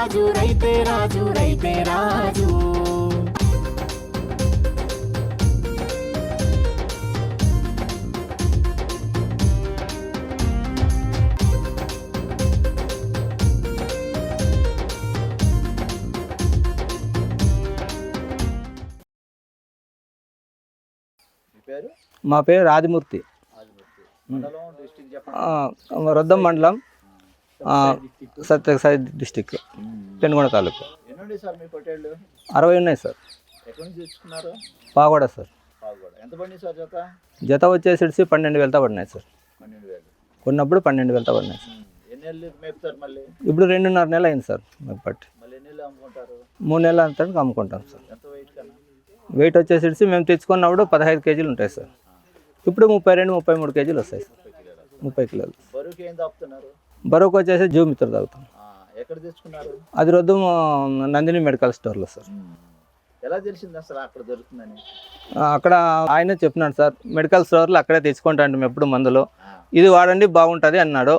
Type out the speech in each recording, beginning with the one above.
రాజు రైతే రాజు రైతే రాజు. మీ పేరు? ఆ, రొద్దం మండలం. సత్యసాయి డిస్టిక్ పెనుగొండ తాలూకు. అరవై ఉన్నాయి సార్. పాగోడ సార్. జత? వచ్చేసి పన్నెండు వేలతో పడినాయి సార్. కొన్నప్పుడు పన్నెండు వేలతో పడినాయి సార్. ఇప్పుడు రెండున్నర నెల అయింది సార్ మాకు పట్టి. మూడు నెలల అంతా అమ్ముకుంటాం సార్. వెయిట్ వచ్చేసి మేము తెచ్చుకున్నప్పుడు పదహైదు కేజీలు ఉంటాయి సార్. ఇప్పుడు ముప్పై రెండు ముప్పై మూడు కేజీలు వస్తాయి సార్. ముప్పై కిలోలు. బరువుకు వచ్చేసి జూ మిత్ర తాగుతాం ఆ, ఎక్కడ తెచ్చుకున్నారు? అది రొద్దు నందిని మెడికల్ స్టోర్లో సార్. ఎలా తెలిసింది అసలు అక్కడ దొరుకుతుందని? అక్కడ ఆయనే చెప్పినాడు సార్ మెడికల్ స్టోర్లో అక్కడే తెచ్చుకుంటాం మేము ఎప్పుడు మందులు. ఇది వాడండి బాగుంటుంది అన్నాడు.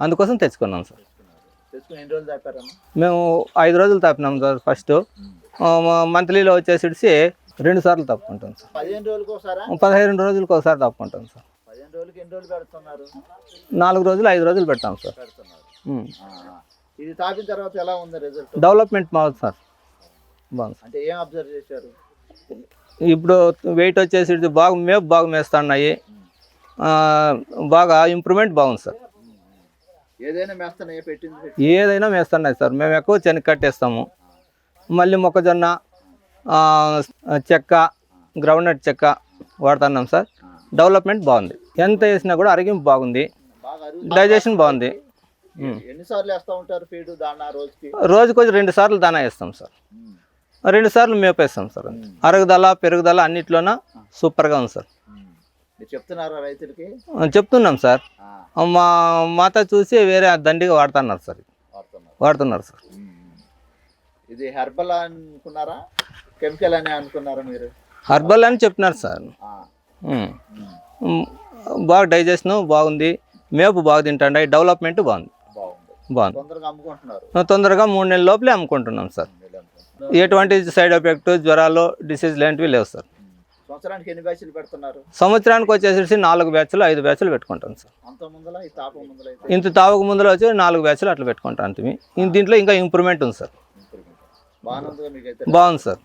అందుకోసం తెచ్చుకున్నాం సార్. మేము ఐదు రోజులు తాపినాం సార్ ఫస్ట్. మంత్లీలో వచ్చేసి రెండు సార్లు తప్పుకుంటాం సార్. పదిహేను రోజులకు ఒకసారా పదిహేను రోజులకు ఒకసారి తప్పుకుంటాం సార్. రోజులకి ఎన్ని రోజులు పెడుతున్నారు? నాలుగు రోజులు ఐదు రోజులు పెడతాం సార్. పెడుతున్నారు. ఇది తాపిన తర్వాత ఎలా ఉంది రిజల్ట్? డెవలప్మెంట్ బాగుంది సార్. బాగుంది సార్. అంటే ఏం అబ్జర్వ్ చేశారు? ఇప్పుడు వెయిట్ వచ్చేసి బాగా మేపు బాగా మేస్తున్నాయి. బాగా ఇంప్రూవ్మెంట్ బాగుంది సార్. ఏదైనా మేస్తున్నాయా పెట్టింది పెట్టి? ఏదైనా మేస్తున్నాయి సార్. మేము ఎక్కువ శనగ కట్టేస్తాము. మళ్ళీ మొక్కజొన్న చెక్క గ్రౌండ్నట్ చెక్క వాడుతున్నాం సార్. డెవలప్మెంట్ బాగుంది. ఎంత వేసినా కూడా అరిగింపు బాగుంది. డైజెషన్ బాగుంది. రోజుకి? వచ్చి రెండు సార్లు దానా వేస్తాం సార్. రెండు సార్లు మేపేస్తాం సార్. అరుగుదల పెరుగుదల అన్నిట్లోన సూపర్గా ఉంది సార్. చెప్తున్నారా రైతులకి? చెప్తున్నాం సార్. మా మాత చూసి వేరే దండిగా వాడుతున్నారు సార్. వాడుతున్నారు. సార్. ఇది హెర్బల్ అనుకున్నారా? కెమికల్ అని అనుకున్నారా మీరు? హర్బల్ అని చెప్పినారు సార్. బాగా డైజెషన్ బాగుంది. మేపు బాగా తింటాండి. డెవలప్మెంట్ బాగుంది. బాగుంది. తొందరగా మూడు నెలల లోపలే అమ్ముకుంటున్నాం సార్. ఎటువంటి సైడ్ ఎఫెక్ట్ జ్వరాలు డిసీజ్ లాంటివి లేవు సార్. సంవత్సరానికి ఎన్ని బ్యాచ్లు పెడుతున్నారు? సంవత్సరానికి వచ్చేసి నాలుగు బ్యాచ్లు ఐదు బ్యాచ్లు పెట్టుకుంటాం సార్. ఇంత తావకు ముందులో వచ్చి నాలుగు బ్యాచ్లు అట్లా పెట్టుకుంటాం అంతమి దీంట్లో ఇంకా ఇంప్రూవ్మెంట్ ఉంది సార్. బాగుంది సార్.